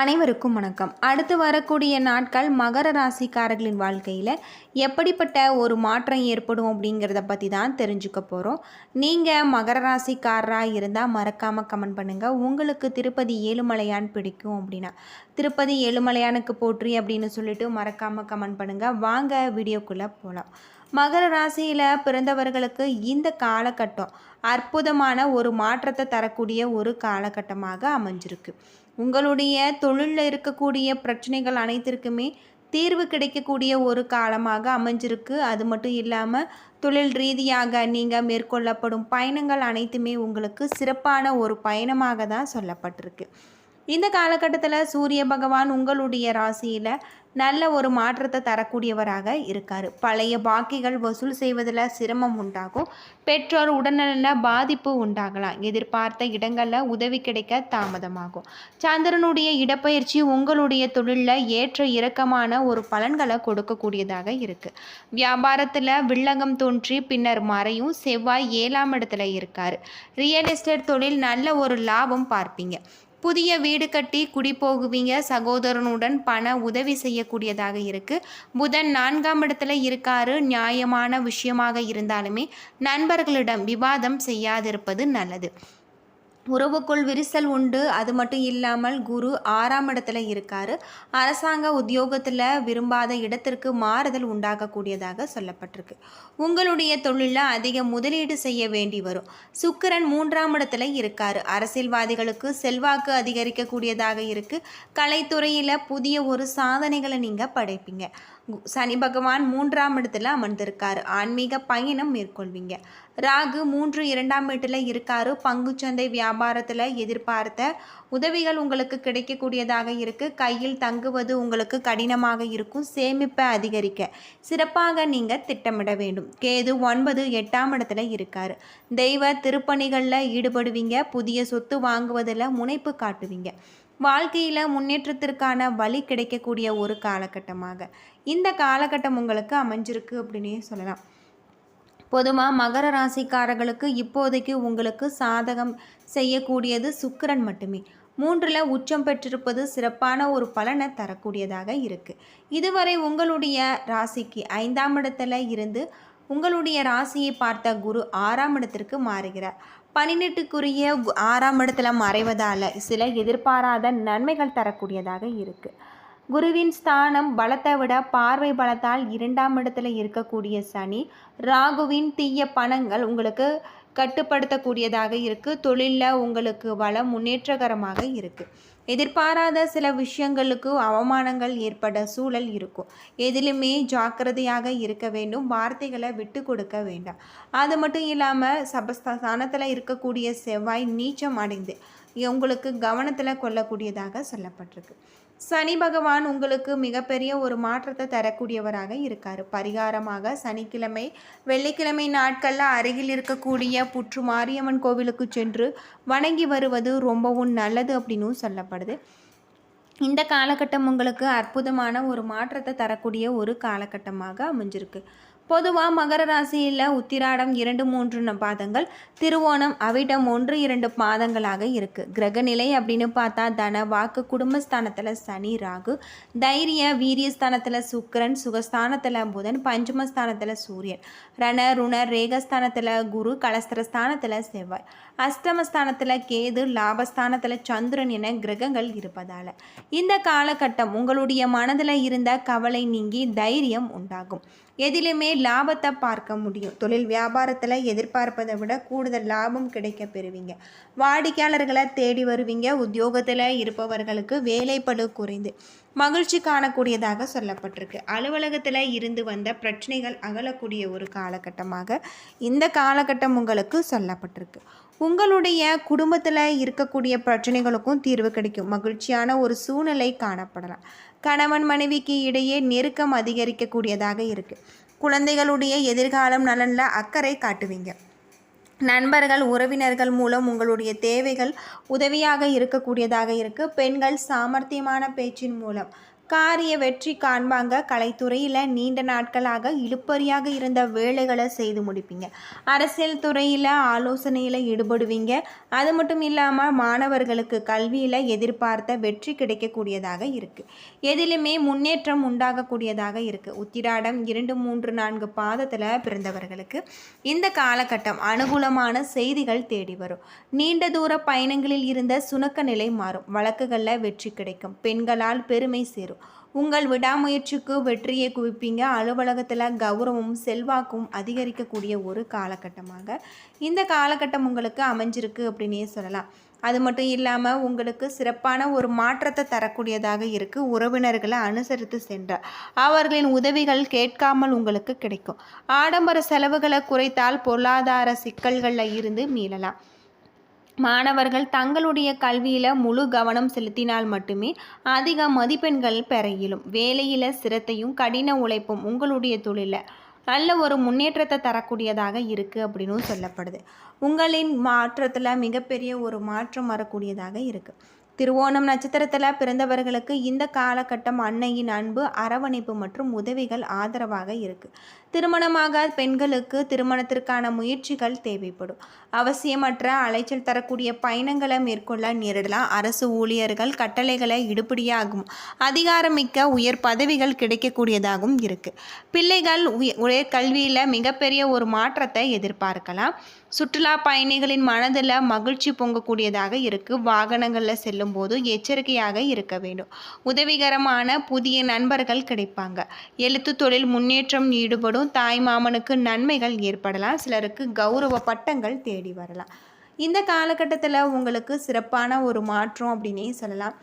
அனைவருக்கும் வணக்கம். அடுத்து வரக்கூடிய நாட்கள் மகர ராசிக்காரர்களின் வாழ்க்கையில் எப்படிப்பட்ட ஒரு மாற்றம் ஏற்படும் அப்படிங்கிறத பற்றி தான் தெரிஞ்சுக்க போகிறோம் நீங்கள் மகர ராசிக்காரராக இருந்தால் மறக்காமல் கமெண்ட் பண்ணுங்கள் உங்களுக்கு திருப்பதி ஏழுமலையான் பிடிக்கும் அப்படின்னா திருப்பதி ஏழுமலையானுக்கு போற்றி அப்படின்னு சொல்லிட்டு மறக்காமல் கமெண்ட் பண்ணுங்கள் வாங்க வீடியோக்குள்ளே போகலாம் மகர ராசியில் பிறந்தவர்களுக்கு இந்த காலகட்டம் அற்புதமான ஒரு மாற்றத்தை தரக்கூடிய ஒரு காலகட்டமாக அமைஞ்சிருக்கு. உங்களுடைய தொழிலில் இருக்கக்கூடிய பிரச்சனைகள் அனைத்திற்குமே தீர்வு கிடைக்கக்கூடிய ஒரு காலமாக அமைஞ்சிருக்கு. அது மட்டும் இல்லாமல் தொழில் ரீதியாக நீங்கள் மேற்கொள்ளப்படும் பயணங்கள் அனைத்துமே உங்களுக்கு சிறப்பான ஒரு பயணமாக தான் சொல்லப்பட்டிருக்கு. இந்த காலகட்டத்தில் சூரிய பகவான் உங்களுடைய ராசியில் நல்ல ஒரு மாற்றத்தை தரக்கூடியவராக இருக்கார். பழைய பாக்கிகள் வசூல் செய்வதில் சிரமம் உண்டாகும். பெற்றோர் உடல்நல பாதிப்பு உண்டாகலாம். எதிர்பார்த்த இடங்களில் உதவி கிடைக்க தாமதமாகும். சந்திரனுடைய இடப்பெயர்ச்சி உங்களுடைய தொழிலில் ஏற்ற இறக்கமான ஒரு பலன்களை கொடுக்கக்கூடியதாக இருக்குது வியாபாரத்தில் வில்லங்கம் தோன்றி பின்னர் மறையும் செவ்வாய் ஏழாம் இடத்துல இருக்கார். ரியல் எஸ்டேட் தொழில் நல்ல ஒரு லாபம் பார்ப்பீங்க. புதிய வீடு கட்டி குடி போகுவீங்க. சகோதரனுடன் பண உதவி செய்யக்கூடியதாக இருக்குது புதன் நான்காம் இடத்துல இருக்காரு. நியாயமான விஷயமாக இருந்தாலுமே நண்பர்களிடம் விவாதம் செய்யாதிருப்பது நல்லது. உறவுக்குள் விரிசல் உண்டு. அது மட்டும் இல்லாமல் குரு ஆறாம் இடத்துல இருக்கார். அரசாங்க உத்தியோகத்தில் விரும்பாத இடத்திற்கு மாறுதல் உண்டாகக்கூடியதாக சொல்லப்பட்டிருக்கு. உங்களுடைய தொழிலில் அதிக முதலீடு செய்ய வேண்டி வரும். சுக்கிரன் மூன்றாம் இடத்துல இருக்கார். அரசியல்வாதிகளுக்கு செல்வாக்கு அதிகரிக்கக்கூடியதாக இருக்குது கலைத்துறையில் புதிய ஒரு சாதனைகளை நீங்கள் படைப்பீங்க. சனி பகவான் மூன்றாம் இடத்துல அமர்ந்திருக்காரு. ஆன்மீக பயணம் மேற்கொள்வீங்க. ராகு மூன்று இரண்டாம் வீட்டில் இருக்காரு. பங்குச்சந்தை வியாபாரத்தில் எதிர்பார்த்த உதவிகள் உங்களுக்கு கிடைக்கக்கூடியதாக இருக்குது கையில் தங்குவது உங்களுக்கு கடினமாக இருக்கும். சேமிப்பை அதிகரிக்க சிறப்பாக நீங்கள் திட்டமிட வேண்டும். கேது ஒன்பது எட்டாம் இடத்துல இருக்காரு. தெய்வ திருப்பணிகளில் ஈடுபடுவீங்க. புதிய சொத்து வாங்குவதில் முனைப்பு காட்டுவீங்க. வாழ்க்கையில் முன்னேற்றத்திற்கான வழி கிடைக்கக்கூடிய ஒரு காலகட்டமாக. இந்த காலகட்டம் உங்களுக்கு அமைஞ்சிருக்கு அப்படின்னே சொல்லலாம். பொதுவாக மகர ராசிக்காரர்களுக்கு இப்போதைக்கு உங்களுக்கு சாதகம் செய்யக்கூடியது சுக்கிரன் மட்டுமே. மூன்றில் உச்சம் பெற்றிருப்பது சிறப்பான ஒரு பலனை தரக்கூடியதாக இருக்குது இதுவரை உங்களுடைய ராசிக்கு ஐந்தாம் இடத்துல இருந்து உங்களுடைய ராசியை பார்த்த குரு ஆறாம் இடத்திற்கு மாறுகிறார். பன்னிரெட்டுக்குரிய ஆறாம் இடத்துல மறைவதால் சில எதிர்பாராத நன்மைகள் தரக்கூடியதாக இருக்குது குருவின் ஸ்தானம் பலத்தை விட பார்வை பலத்தால் இரண்டாம் இடத்துல இருக்கக்கூடிய சனி ராகுவின் தீய பணங்கள் உங்களுக்கு கட்டுப்படுத்தக்கூடியதாக இருக்குது தொழிலில் உங்களுக்கு வளம் முன்னேற்றகரமாக இருக்குது எதிர்பாராத சில விஷயங்களுக்கு அவமானங்கள் ஏற்பட சூழல் இருக்கும். எதிலுமே ஜாக்கிரதையாக இருக்க வேண்டும். வார்த்தைகளை விட்டு கொடுக்க வேண்டாம். அது மட்டும் இல்லாமல் சபஸ்தானத்தில் இருக்கக்கூடிய செவ்வாய் நீச்சம் அடைந்து உங்களுக்கு கவனத்தில் கொள்ளக்கூடியதாக சொல்லப்பட்டிருக்கு. சனி பகவான் உங்களுக்கு மிகப்பெரிய ஒரு மாற்றத்தை தரக்கூடியவராக இருக்கார். பரிகாரமாக சனிக்கிழமை வெள்ளிக்கிழமை நாட்களில் அருகில் இருக்கக்கூடிய புற்று மாரியம்மன் கோவிலுக்கு சென்று வணங்கி வருவது ரொம்பவும் நல்லது அப்படின்னும் சொல்லப்படுது. இந்த காலகட்டம் உங்களுக்கு அற்புதமான ஒரு மாற்றத்தை தரக்கூடிய ஒரு காலகட்டமாக அமைஞ்சிருக்கு. பொதுவாக மகர ராசியில் உத்திராடம் இரண்டு மூன்று பாதங்கள் திருவோணம் அவிடம் ஒன்று இரண்டு பாதங்களாக இருக்குது கிரகநிலை அப்படின்னு பார்த்தா தன வாக்கு குடும்பஸ்தானத்தில் சனி ராகு தைரிய வீரியஸ்தானத்தில் சுக்கரன் சுகஸ்தானத்தில் புதன் பஞ்சமஸ்தானத்தில் சூரியன் ரண ருண ரேகஸ்தானத்தில் குரு கலஸ்திரஸ்தானத்தில் செவ்வாய் அஷ்டமஸ்தானத்தில் கேது லாபஸ்தானத்தில் சந்திரன் என கிரகங்கள் இருப்பதால். இந்த காலகட்டம் உங்களுடைய மனதில் இருந்த கவலை நீங்கி தைரியம் உண்டாகும். எதிலுமே லாபத்தை பார்க்க முடியும். தொழில் வியாபாரத்தில் எதிர்பார்ப்பதை விட கூடுதல் லாபம் கிடைக்க பெறுவீங்க. வாடிக்கையாளர்களை தேடி வருவீங்க. உத்தியோகத்தில் இருப்பவர்களுக்கு வேலைப்படு குறைந்து. மகிழ்ச்சி காணக்கூடியதாக சொல்லப்பட்டிருக்கு. அலுவலகத்தில் இருந்து வந்த பிரச்சனைகள் அகலக்கூடிய ஒரு காலகட்டமாக இந்த காலகட்டம் உங்களுக்கு சொல்லப்பட்டிருக்கு. உங்களுடைய குடும்பத்தில் இருக்கக்கூடிய பிரச்சனைகளுக்கும் தீர்வு கிடைக்கும். மகிழ்ச்சியான ஒரு சூழ்நிலை காணப்படலாம். கணவன் மனைவிக்கு இடையே நெருக்கம் அதிகரிக்கக்கூடியதாக இருக்குது குழந்தைகளுடைய எதிர்காலம் நலனில் அக்கறை காட்டுவீங்க. நண்பர்கள் உறவினர்கள் மூலம் உங்களுடைய தேவைகள் உதவியாக இருக்கக்கூடியதாக இருக்குது பெண்கள் சாமர்த்தியமான பேச்சின் மூலம். காரிய வெற்றி காண்பாங்க கலைத்துறையில் நீண்ட நாட்களாக இழுப்பறியாக இருந்த வேலைகளை செய்து முடிப்பீங்க. அரசியல் துறையில் ஆலோசனையில் ஈடுபடுவீங்க. அது மட்டும் இல்லாமல் மாணவர்களுக்கு கல்வியில் எதிர்பார்த்த வெற்றி கிடைக்கக்கூடியதாக இருக்குது எதிலுமே முன்னேற்றம் உண்டாகக்கூடியதாக இருக்குது உத்திராடம் இரண்டு மூன்று நான்கு பாதத்தில் பிறந்தவர்களுக்கு இந்த காலகட்டம் அனுகூலமான செய்திகள் தேடி வரும். நீண்ட தூர பயணங்களில் இருந்த சுணக்க நிலை மாறும். வழக்குகளில் வெற்றி கிடைக்கும். பெண்களால் பெருமை சேரும். உங்கள் விடாமுயற்சிக்கு வெற்றியை குவிப்பீங்க. அலுவலகத்தில் கௌரவமும் செல்வாக்கும் அதிகரிக்கக்கூடிய ஒரு காலகட்டமாக இந்த காலகட்டம் உங்களுக்கு அமைஞ்சிருக்கு அப்படின்னே சொல்லலாம். அது மட்டும் இல்லாமல் உங்களுக்கு சிறப்பான ஒரு மாற்றத்தை தரக்கூடியதாக இருக்குது உறவினர்களை அனுசரித்து சென்றார் அவர்களின் உதவிகள் கேட்காமல் உங்களுக்கு கிடைக்கும். ஆடம்பர செலவுகளை குறைத்தால் பொருளாதார சிக்கல்களில் இருந்து மீளலாம். மாணவர்கள் தங்களுடைய கல்வியில் முழு கவனம் செலுத்தினால் மட்டுமே அதிக மதிப்பெண்கள் பெற இயலும் வேலையில் சிரத்தையும் கடின உழைப்பும் உங்களுடைய தொழிலில் நல்ல ஒரு முன்னேற்றத்தை தரக்கூடியதாக இருக்குது அப்படின்னு சொல்லப்படுது. உங்களின் மாற்றத்தில் மிகப்பெரிய ஒரு மாற்றம் வரக்கூடியதாக இருக்குது திருவோணம் நட்சத்திரத்தில் பிறந்தவர்களுக்கு இந்த காலகட்டம் அன்னையின் அன்பு அரவணைப்பு மற்றும் உதவிகள் ஆதரவாக இருக்குது திருமணமாக பெண்களுக்கு திருமணத்திற்கான முயற்சிகள் தேவைப்படும். அவசியமற்ற அலைச்சல் தரக்கூடிய பயணங்களை மேற்கொள்ள நேரிடலாம். அரசு ஊழியர்கள் கட்டளைகளை இடுபடியாகும் அதிகாரமிக்க உயர் பதவிகள் கிடைக்கக்கூடியதாகவும் இருக்குது பிள்ளைகள் உயர் கல்வியில் மிகப்பெரிய ஒரு மாற்றத்தை எதிர்பார்க்கலாம். சுற்றுலா பயணிகளின் மனதில் மகிழ்ச்சி பொங்கக்கூடியதாக இருக்குது வாகனங்களில் செல்லும் போது எச்சரிக்கையாக இருக்க வேண்டும். உதவிகரமான புதிய நண்பர்கள் கிடைப்பாங்க. எழுத்து தொழில் முன்னேற்றம் ஈடுபடும் தாய் மாமனுக்கு நன்மைகள் ஏற்படலாம். சிலருக்கு கௌரவ பட்டங்கள் தேடி வரலாம். இந்த காலகட்டத்தில் உங்களுக்கு சிறப்பான ஒரு மாற்றம் அப்படின்னே சொல்லலாம்.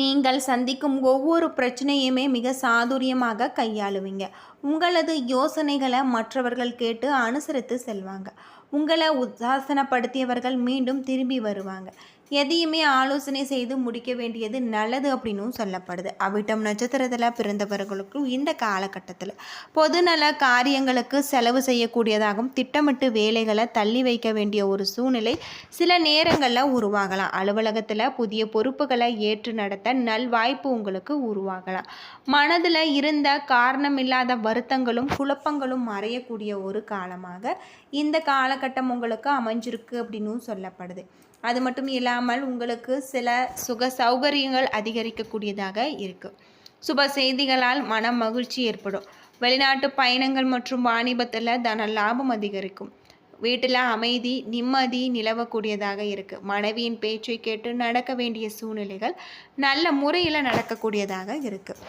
நீங்கள் சந்திக்கும் ஒவ்வொரு பிரச்சனையுமே மிக சாதுரியமாக கையாளுவீங்க. உங்களது யோசனைகளை மற்றவர்கள் கேட்டு அனுசரித்து செல்வாங்க. உங்களை உத்தாசனப்படுத்தியவர்கள் மீண்டும் திரும்பி வருவாங்க. எதையுமே ஆலோசனை செய்து முடிக்க வேண்டியது நல்லது அப்படின்னும் சொல்லப்படுது. அவிட்டம் நட்சத்திரத்தில் பிறந்தவர்களுக்கும் இந்த காலகட்டத்தில் பொதுநல காரியங்களுக்கு செலவு செய்யக்கூடியதாகவும் திட்டமிட்டு வேலைகளை தள்ளி வைக்க வேண்டிய ஒரு சூழ்நிலை சில நேரங்களில் உருவாகலாம். அலுவலகத்தில் புதிய பொறுப்புகளை ஏற்று நடத்த நல்வாய்ப்பு உங்களுக்கு உருவாகலாம். மனதில் இருந்த காரணமில்லாத வருத்தங்களும் குழப்பங்களும் மறையக்கூடிய ஒரு காலமாக இந்த காலகட்டம் உங்களுக்கு அமைஞ்சிருக்கு அப்படின்னு சொல்லப்படுது. அது மட்டும் இல்லாமல் உங்களுக்கு சில சுக சௌகரியங்கள் அதிகரிக்கக்கூடியதாக இருக்குது சுப செய்திகளால் மன மகிழ்ச்சி ஏற்படும். வெளிநாட்டு பயணங்கள் மற்றும் வாணிபத்தில் தன லாபம் அதிகரிக்கும். வீட்டில் அமைதி நிம்மதி நிலவக்கூடியதாக இருக்குது மனைவியின் பேச்சை கேட்டு நடக்க வேண்டிய சூழ்நிலைகள் நல்ல முறையில் நடக்கக்கூடியதாக இருக்குது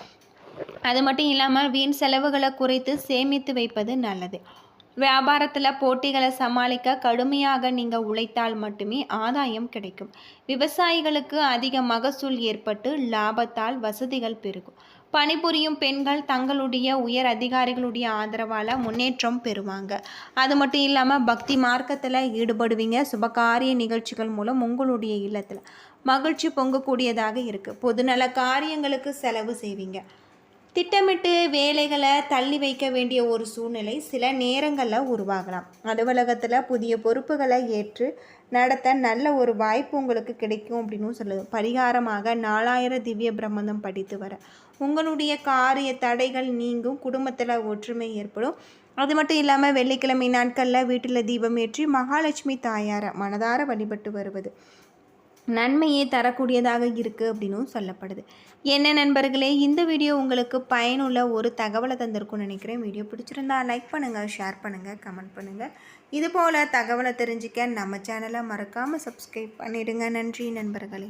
அது மட்டும் இல்லாமல் வீண் செலவுகளை குறைத்து சேமித்து வைப்பது நல்லது. வியாபாரத்தில் போட்டிகளை சமாளிக்க கடுமையாக நீங்கள் உழைத்தால் மட்டுமே ஆதாயம் கிடைக்கும். விவசாயிகளுக்கு அதிக மகசூல் ஏற்பட்டு லாபத்தால் வசதிகள் பெருகும். பணிபுரியும் பெண்கள் தங்களுடைய உயர் அதிகாரிகளுடைய ஆதரவால் முன்னேற்றம் பெறுவாங்க. அது மட்டும் இல்லாமல் பக்தி மார்க்கத்தில் ஈடுபடுவீங்க. சுபகாரிய நிகழ்ச்சிகள் மூலம் உங்களுடைய இல்லத்தில் மகிழ்ச்சி பொங்கக்கூடியதாக இருக்குது பொதுநல காரியங்களுக்கு செலவு செய்வீங்க. திட்டமிட்டு வேலைகளை தள்ளி வைக்க வேண்டிய ஒரு சூழ்நிலை சில நேரங்களில் உருவாகலாம். அலுவலகத்தில் புதிய பொறுப்புகளை ஏற்று நடத்த நல்ல ஒரு வாய்ப்பு உங்களுக்கு கிடைக்கும் அப்படின்னு சொல்லுது. பரிகாரமாக நாலாயிரம் திவ்ய பிரம்மந்தம் படித்து வர. உங்களுடைய காரிய தடைகள் நீங்கும் குடும்பத்தில் ஒற்றுமை ஏற்படும். அது மட்டும் இல்லாமல் வெள்ளிக்கிழமை நாட்களில் வீட்டில் தீபம் ஏற்றி மகாலட்சுமி தாயாரை மனதார வழிபட்டு வருவது. நன்மையே தரக்கூடியதாக இருக்குது அப்படின்னும் சொல்லப்படுது. என்ன நண்பர்களே இந்த வீடியோ உங்களுக்கு பயனுள்ள ஒரு தகவலை தந்திருக்கும்னு நினைக்கிறேன். வீடியோ பிடிச்சிருந்தா லைக் பண்ணுங்கள் ஷேர் பண்ணுங்கள் கமெண்ட் பண்ணுங்கள் இதுபோல் தகவலை தெரிஞ்சுக்க நம்ம சேனலை மறக்காமல் சப்ஸ்கிரைப் பண்ணிவிடுங்க நன்றி நண்பர்களே.